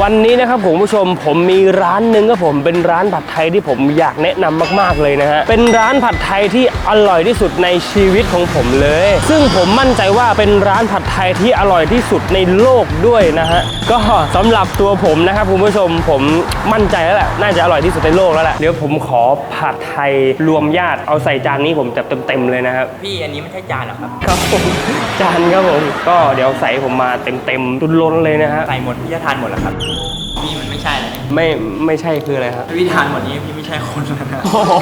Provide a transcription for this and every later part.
วันนี้นะครับผมผู้ชมผมมีร้านหนึ่งครับผมเป็นร้านผัดไทยที่ผมอยากแนะนำมาก ๆเลยนะฮะเป็นร้านผัดไทยที่อร่อยที่สุดในชีวิตของผมเลย ซึ่งผมมั่นใจว่าเป็นร้านผัดไทยที่อร่อยที่สุดในโลกด้วยนะฮะก็สำหรับตัวผมนะครับคุณผู้ชมผมมั่นใจแล้วแหละน่าจะอร่อยที่สุดในโลกแล้วแหละเดี๋ยวผมขอผัดไทยรวมญาติเอาใส่จานนี้ผมจับเต็มๆเลยนะครับพี่อันนี้ไม่ใช่จานเหรอครับครับผมจานครับผมก็เดี๋ยวใส่ผมมาเต็มๆตุนล้นเลยนะฮะใส่หมดพี่จะทานหมดเหรอครับพี่มันไม่ใช่แล้วเนี่ยไม่ไม่ใช่คืออะไรครับพี่ทานหมดนี้พี่ไม่ใช่คนแล้วนะโอ้โห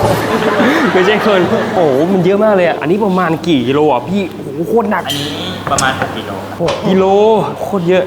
ไม่ใช่เคินโอ้โหมันเยอะมากเลยอะ อันนี้ประมาณกี่กิโลอะพี่ โอ้โหโคตรหนักอันนี้ประมาณ6กิโลครับ หกกิโลโคตรเยอะ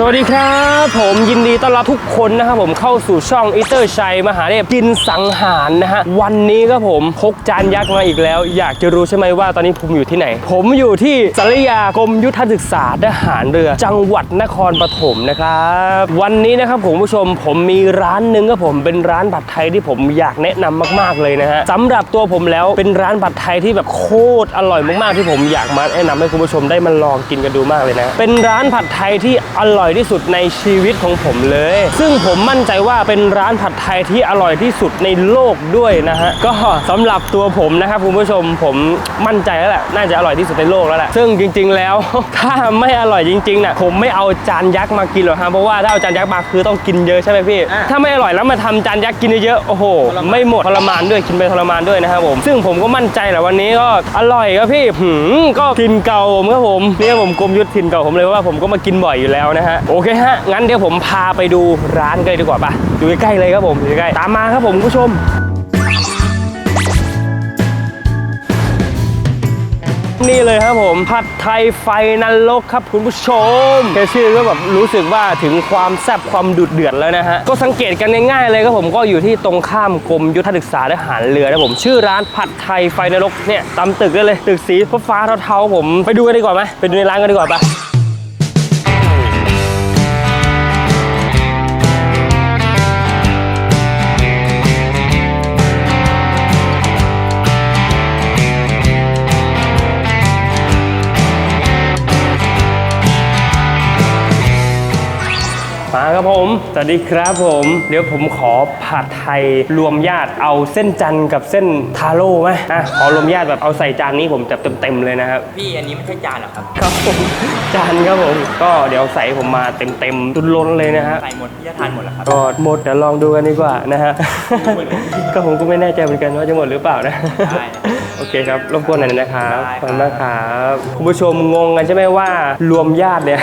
สวัสดีครับ ผมยินดีต้อนรับทุกคนนะครับผมเข้าสู่ช่องอิเตอร์ชัยมหาเทพกินสังหารนะฮะวันนี้ครับผมพกจานยักษ์มาอีกแล้ว อยากจะรู้ใช่ไหมว่าตอนนี้ผมอยู่ที่ไหน ผมอยู่ที่สารยากรมยุทธศึกษาทหารเรือ จังหวัดนครปฐมนะครับ วันนี้นะครับผมผู้ชมผมมีร้านหนึ่งครับผมเป็นร้านผัดไทยที่ผมอยากแนะนำมาก ๆเลยนะฮะสำหรับตัวผมแล้วเป็นร้านผัดไทยที่แบบโคตรอร่อยมากๆที่ผมอยากมาแนะนำให้คุณผู้ชมได้มาลองกินกันดูมากเลยนะเป็นร้านผัดไทยที่อร่อยที่สุดในชีวิตของผมเลย ซึ่งผมมั่นใจว่าเป็นร้านผัดไทยที่อร่อยที่สุดในโลกด้วยนะฮะก็สำหรับตัวผมนะครับคุณผู้ชมผมมั่นใจแล้วแหละน่าจะอร่อยที่สุดในโลกแล้วแหละซึ่งจริง ๆ แล้วถ้าไม่อร่อยจริงๆน่ะผมไม่เอาจานยักษ์มากินหรอกฮะเพราะว่าถ้าเอาจานยักษ์มาคือต้องกินเยอะใช่ไหมพี่ถ้าไม่อร่อยแล้วมาทำจานยักษ์กินเยอะๆโอ้โห ไม่หมดทรมานด้วยกินไปทรมานด้วยนะครับผม ซึ่งผมก็มั่นใจแหละวันนี้ก็อร่อยครับพี่หืมก็ถิ่นเก่าผมครับผมเนี่ยผมกรมยุทธถิ่นเก่าผมเลยว่าผมก็มากินบ่อยอยู่แล้วนะฮะโอเคฮะ งั้นเดี๋ยวผมพาไปดูร้านกันเลยดีกว่าปะอยู่ใกล้ๆเลยครับผมอยู่ใกล้ๆตามมาครับผมคุณผู้ชมนี่เลยครับผมผัดไทยไฟนรกครับคุณผู้ชมแค่ชื่อก็แบบรู้สึกว่าถึงความแซ่บความดุเดือดแล้วนะฮะก็สังเกตกันง่ายๆเลยครับผมก็อยู่ที่ตรงข้ามกรมยุทธศึกษาทหารเรือนะผมชื่อร้านผัดไทยไฟนรกเนี่ยตามตึกได้เลยตึกสีฟ้าๆเทาๆผมไปดูกันดีกว่าไหมไปดูในร้านกันดีกว่าปะ มาครับผม สวัสดีครับผม เดี๋ยวผมขอผัดไทยรวมญาติเอาเส้นจันทร์กับเส้นทาโร่ไหมอะขอรวมญาติแบบเอาใส่จานนี้ผมจับเต็มๆเลยนะครับ พี่อันนี้ไม่ใช่จานเหรอครับ ครับผม จานครับผม ก็เดี๋ยวใส่ผมมาเต็มๆตุนล้นเลยนะฮะ ใส่หมดพี่จะทานหมดเหรอครับ ก็หมดเดี๋ยวลองดูกันดีกว่านะฮะ ก็ผมก็ไม่แน่ใจเหมือนกันว่าจะหมดหรือเปล่านะ ได้ โอเคครับรบกวนหน่อยนะครับได้ขอบคุณมากครับคุณผู้ชมงงกันใช่ไหมว่ารวมญาติเนี่ย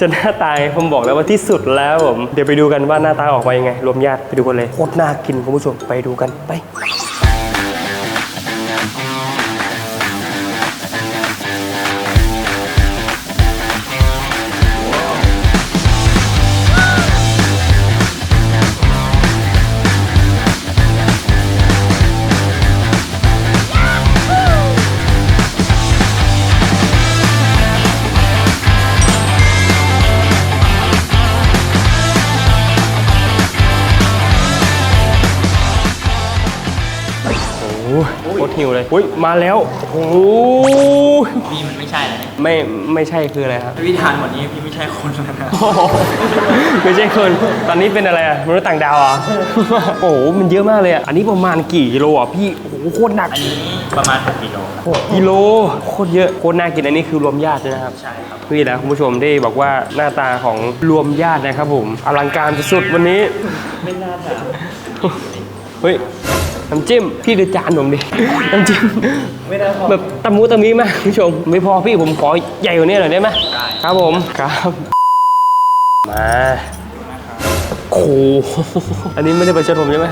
จะหน้าตาผมบอกแล้วว่าที่สุดแล้วผมเดี๋ยวไปดูกันว่าหน้าตาออกมายังไง รวมญาติไปดูกันเลยโคตรน่ากินคุณผู้ชมไปดูกันไป หิวเลยอุ้ยมาแล้วโอ้โหพี่มันไม่ใช่แล้วเนี่ยไม่ไม่ใช่คืออะไรครับพี่ทานหมดนี้พี่ไม่ใช่คนแล้วนะโอ้โหไม่ใช่คนตอนนี้เป็นอะไรอะมนุษย์ต่างดาวเหรอะโอ้โหมันเยอะมากเลยอะอันนี้ประมาณกี่กิโลอะพี่โอ้โหโคตรหนักอันนี้ประมาณ6กิโลครับหกกิโลโคตรเยอะโคตรน่ากินอันนี้คือรวมญาติด้วยนะครับใช่ครับนี่แหละคุณผู้ชมที่บอกว่าหน้าตาของรวมญาตินะครับผมอลังการสุดๆวันนี้ไม่น่าถามเฮ้ย น้ำจิ้มพี่ดูจานผมดิน้ำจิ้มไม่น่าพอแบบตะมูตะมีมากคุณผู้ชม ไม่พอพี่ผมขอใหญ่กว่านี้หน่อยได้ไหมได้ครับผมครับ มา โอ้โหอันนี้ไม่ได้ประชดผมใช่ไหม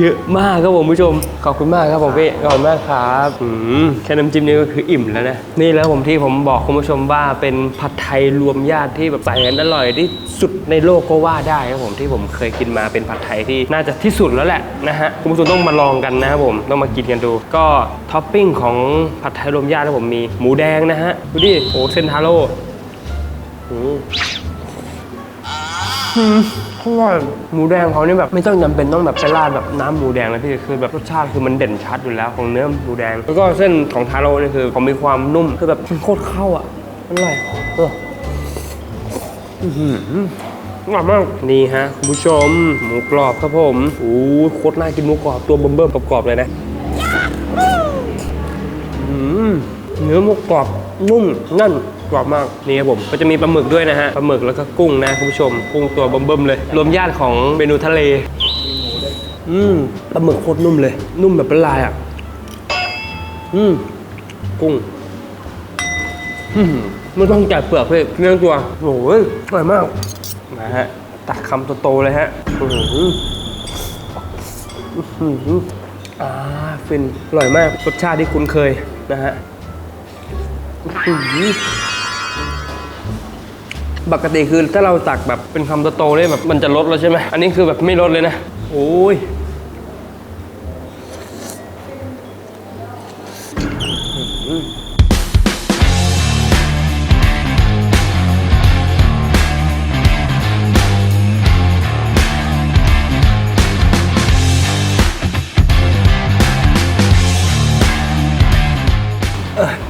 เยอะมากครับผมผู้ชม ขอบคุณมากครับผมพี่ ขอบคุณมากครับอืมแค่น้ำจิ้มนี่ก็คืออิ่มแล้วนะ นี่แล้วผมที่ผมบอกคุณผู้ชมว่าเป็นผัดไทยรวมญาติที่แบบใส่กันอร่อยที่สุดในโลกก็ว่าได้ครับผมที่ผมเคยกินมาเป็นผัดไทยที่น่าจะที่สุดแล้วแหละนะฮะคุณผู้ชมต้องมาลองกันนะครับผมต้องมากินกันดู ก็ท็อปปิ้งของผัดไทยรวมญาตินะผมมีหมูแดงนะฮะดูดิโอ้เส้นทาโร่ อืมโคราะว่าหมูแดงเขานี่แบบไม่ต้องจำเป็นต้องแบบไปราดแบบน้ำหมูแดงเลยพี่คือแบบรสชาติคือมันเด่นชัดอยู่แล้วของเนื้อหมูแดง แล้วก็เส้นของทาโร่นี่คือเขามีความนุ่มคือแบบโคตรเข้าอะมันอร่อยเอออื้อหืออร่อยมากนี่ฮะคุณผู้ชม หมูกรอบครับผมโอ้ยโคตรน่ากินหมูกรอบตัวเบิ่มๆกรอบๆเลยนะอืมเนื้อหมูกรอบนุ่มนั่น กรอบมากนี่ครับผมก็จะมีปลาหมึกด้วยนะฮะปลาหมึกแล้วก็กุ้งนะคุณผู้ชมกุ้งตัวเบิ่มๆเลย รวมญาติของเมนูทะเลอืมปลาหมึกโคตรนุ่มเลย นุ่มแบบเป็นลายอะอืมกุ้งอืมไม่ต้องแกะเปลือกเลยเนื้อตัวโอ้ยอร่อยมากนะฮะตักคำโตๆเลยฮะอื้อหืออื้อหืออ่าฟินอร่อยมากรสชาติที่คุ้นเคยนะฮะอื้อหือ ปกติคือถ้าเราตักแบบเป็นคำโตๆเลยแบบมันจะลดแล้วใช่ไหมอันนี้คือแบบไม่ลดเลยนะ โอ้ยอ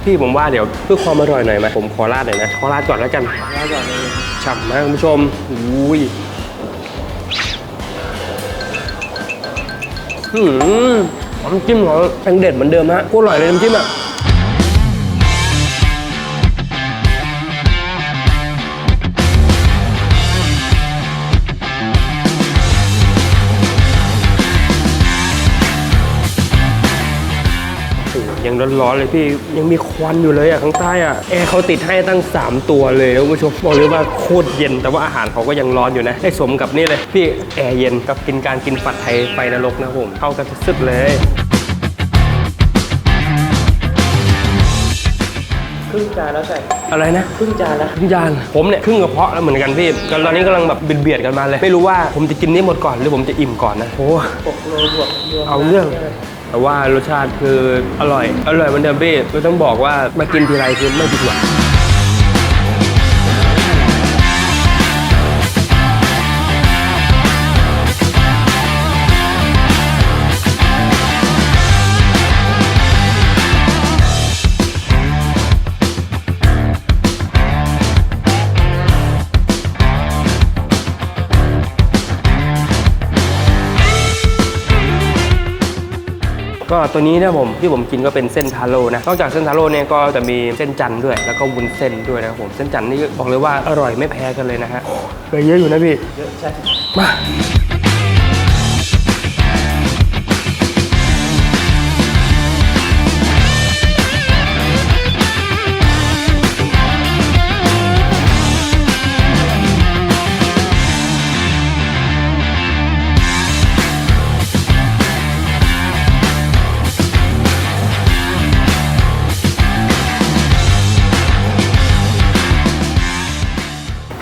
พี่ผมว่าเดี๋ยวเพื่อความอร่อยหน่อยไหมผมขอราดหน่อยนะขอราดก่อนแล้วกันราดก่อนเลยฉ่ำมากคุณผู้ชมอุ้ยหืมน้ำจิ้มของแตงเด็ดเหมือนเดิมฮะกูอร่อยเลยน้ำจิ้มอะ ยังร้อนๆเลยพี่ยังมีควันอยู่เลยอะข้างใต้อะแอร์เขาติดให้ตั้ง 3 ตัวเลยนะคุณผู้ชมบอกเลยว่าโคตรเย็นแต่ว่าอาหารเขาก็ยังร้อนอยู่นะให้สมกับนี่เลยพี่แอร์เย็นกับกินการกินผัดไทยไฟนรกนะผมเข้ากันสุดๆเลยครึ่งจานแล้วใส่อะไรนะครึ่งจานแล้วครึ่งจานผมเนี่ยครึ่งกระเพาะแล้วเหมือนกันพี่กันตอนนี้กำลังแบบเบียดๆกันมาเลย ไม่รู้ว่าผมจะกินนี้หมดก่อนหรือผมจะอิ่มก่อนนะโอ้6โลบวกรวมเอาเรื่อง แต่ว่ารสชาติคืออร่อย อร่อยเหมือนเดิมพี่ก็ต้องบอกว่ามากินทีไรคือไม่ผิดหวัง ก็ตัวนี้นะผมที่ผมกินก็เป็นเส้นทาโร่นะนอกจากเส้นทาโร่เนี่ยก็จะมีเส้นจันทร์ด้วย แล้วก็วุ้นเส้นด้วยนะครับผมเส้นจันทร์นี่บอกเลยว่าอร่อยไม่แพ้กันเลยนะฮะเหลือเยอะอยู่นะพี่เยอะใช่มา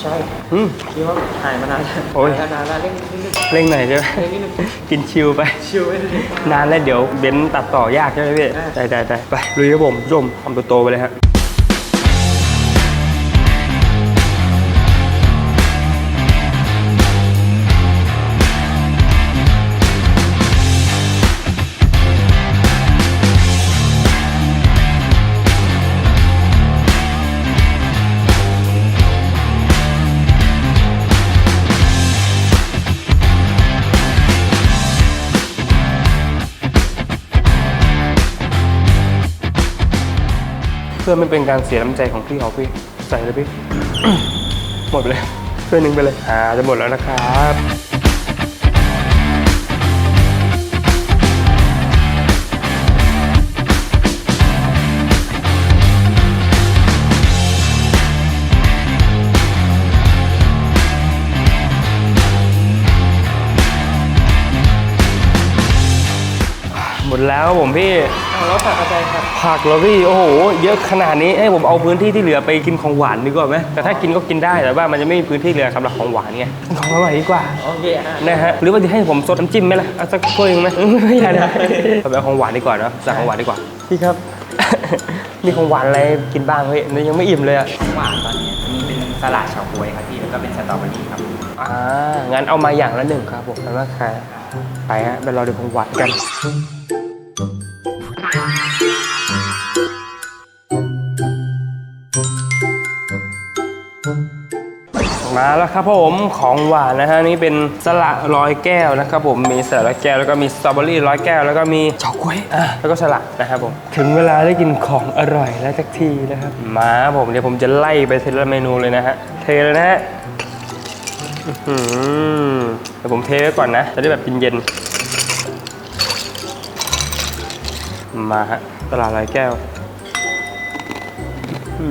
ใช่อืมคิดว่าถ่ายมานานแล้วโอ้ยถ่ายมานานแล้วเร่งนิดนึงเร่งหน่อยใช่ไหมเร่งนิดนึงกินชิลไป ชิวไว้เลยนานแล้วเดี๋ยวเบนซ์ตัดต่อ ยากใช่ไหมพี่ ได้ ได้ได้ได้ไปลุยครับผมผู้ชมทำตัวโตไปเลยฮะ พื่อไม่เป็นการเสียน้ำใจของพี่เขาพี่ใส่เลยพี่ หมดไปเลยช่วยหนึ่งไปเลยอ่าจะหมดแล้วนะครับ มดแล้วครับผมพี่เอาแล้วผักกระจายครับผักเหรอพี่โอ้โห เยอะขนาดนี้ให้ผมเอาพื้นที่ที่เหลือไปกินของหวานดีกว่าไหมแต่ถ้ากินก็กินได้แต่ว่ามันจะไม่มีพื้นที่เหลือสำหรับของหวานไงของอร่อยดีกว่าโอเคอะนะฮะหรือว่าจะให้ผมซดน้ำจิ้มไหมล่ะเอาสักถ้วยหนึงไหมไม่ใช่นะเอาไปเอาของหวานดีกว่าเนอะสั่งของหวานดีกว่าพี่ครับ มีของหวานอะไรกินบ้างเฮ้ยยังไม่อิ่มเลยอะของหวานตอนนี้มีเป็นสลัดเฉาก๊วยครับพี่แล้วก็เป็นสตรอเบอรี่ครับอ่างั้นเอามาอย่างละหนึ่งครับผมแล้วว่าใครไปฮะไปรอดูของหวานกัน มาแล้วครับผมของหวานนะฮะนี่เป็นสละร้อยแก้วนะครับผมมีสละร้อยแก้วแล้วก็มีสตรอเบอรี่ร้อยแก้วแล้วก็มีเฉาก๊วยอะแล้วก็สลัดนะครับผมถึงเวลาได้กินของอร่อยแล้วสักทีนะครับมาครับผมเดี๋ยวผมจะไล่ไปทีละเมนูเลยนะฮะเทเลยนะฮะอื้อหือเดี๋ยวผมเทไว้ก่อนนะจะได้แบบเย็นๆมาฮะสละร้อยแก้วอื้อหื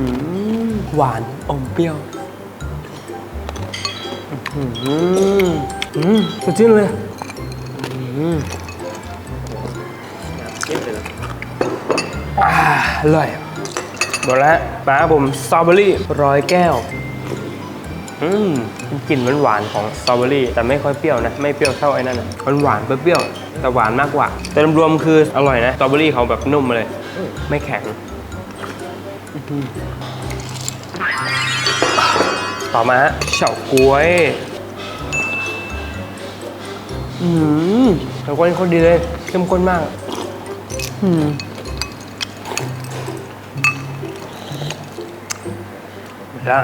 อหวานอมเปรี้ยว อืมอืมสดชื่นเลยอืมอ่าอร่อยหมดแล้วมาผมสตรอเบอรี่ร้อยแก้ว อืมเป็นกลิ่นหวานๆของสตรอเบอรี่แต่ไม่ค่อยเปรี้ยวนะ ไม่เปรี้ยวเท่าไอ้นั่นนะมันหวานเปรี้ยวแต่หวานมากกว่า แต่รวมๆคืออร่อยนะสตรอเบอรี่เขาแบบนุ่มเลย ไม่แข็งอื ต่อมาฮะเฉาก๊วย อืมแต่ว่านี่เขาดีเลยเข้มข้นมาก อืมแล้ว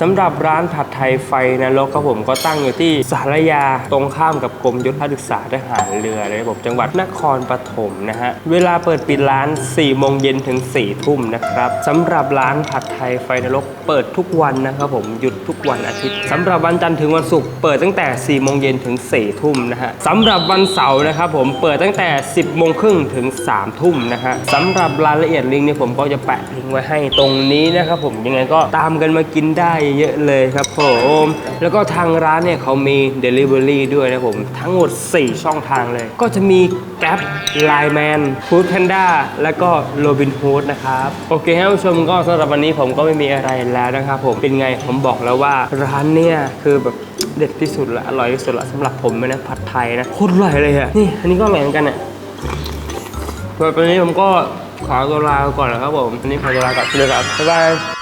สำหรับร้านผัดไทยไฟนรกครับผมก็ตั้งอยู่ที่สารยาตรงข้ามกับกรมยุทธศึกษาทหารเรือเลยครับผมจังหวัดนครปฐมนะฮะเวลาเปิดปิดร้าน 4 โมงเย็นถึง 4 ทุ่มนะครับสำหรับร้านผัดไทยไฟนรกเปิดทุกวันนะครับผมหยุดทุกวันอาทิตย์สำหรับวันจันทร์ถึงวันศุกร์เปิดตั้งแต่ 4 โมงเย็นถึง 4 ทุ่มนะฮะสำหรับวันเสาร์นะครับผมเปิดตั้งแต่ 10 โมงครึ่งถึง 3 ทุ่มนะฮะสำหรับรายละเอียดลิงก์เนี่ยผมก็จะแปะลิงก์ไว้ให้ตรงนี้นะครับผมยังไงก็ตามกันมากินได้เยอะเลยครับผมแล้วก็ทางร้านเนี่ยเขามี Delivery ด้วยนะผมทั้งหมด 4 ช่องทางเลย ก็จะมี Grab Line Man Food Panda แล้วก็ Robin Hood นะครับ โอเคครับผู้ชมก็สำหรับวันนี้ผมก็ไม่มีอะไรแล้วนะครับผมเป็นไงผมบอกแล้วว่าร้านเนี่ยคือแบบเด็ดที่สุดละอร่อยที่สุดละสำหรับผมนะผัดไทยนะโคตรอร่อยเลยอะนี่อันนี้ก็อร่อยเหมือนกันอะสำหรับวันนี้ผมก็ขอตัวลาก่อนนะครับผมวันนี้ขอตัวลาก่อนเลยครับบ๊ายบาย